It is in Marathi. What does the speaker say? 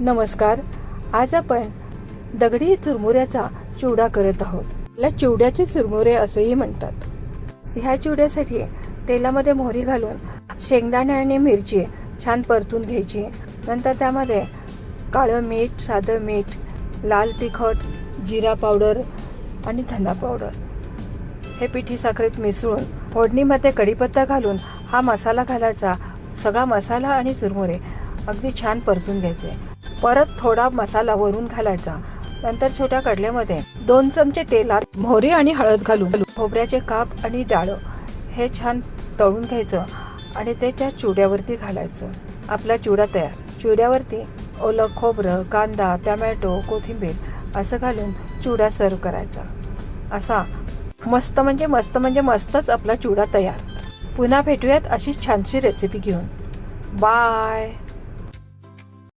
नमस्कार. आज आपण दगडी चुरमुऱ्याचा चिवडा करत आहोत. याला चिवड्याचे चुरमुरे असेही म्हणतात. ह्या चिवड्यासाठी तेलामध्ये मोहरी घालून शेंगदाणे आणि मिरची छान परतून घ्यायची. नंतर त्यामध्ये काळं मीठ साधं मीठ लाल तिखट जिरा पावडर आणि धना पावडर. हे पिठी साखरेत मिसळून फोडणीमध्ये कढीपत्ता घालून हा मसाला घालायचा. सगळा मसाला आणि चुरमुरे अगदी छान परतून घ्यायचे. परत थोडा मसाला वरून घालायचा. नंतर छोट्या कडल्यामध्ये दोन चमचे तेलात मोहरी आणि हळद घालून खोबऱ्याचे काप आणि डाळं हे छान तळून घ्यायचं आणि ते त्या चिवड्यावरती घालायचं. आपला चिवडा तयार. चिवड्यावरती ओलं खोबरं कांदा टमॅटो कोथिंबीर असं घालून चिवडा सर्व करायचा. असा मस्त म्हणजे मस्त म्हणजे मस्तच आपला चिवडा तयार. पुन्हा भेटूयात अशीच छानशी रेसिपी घेऊन. बाय!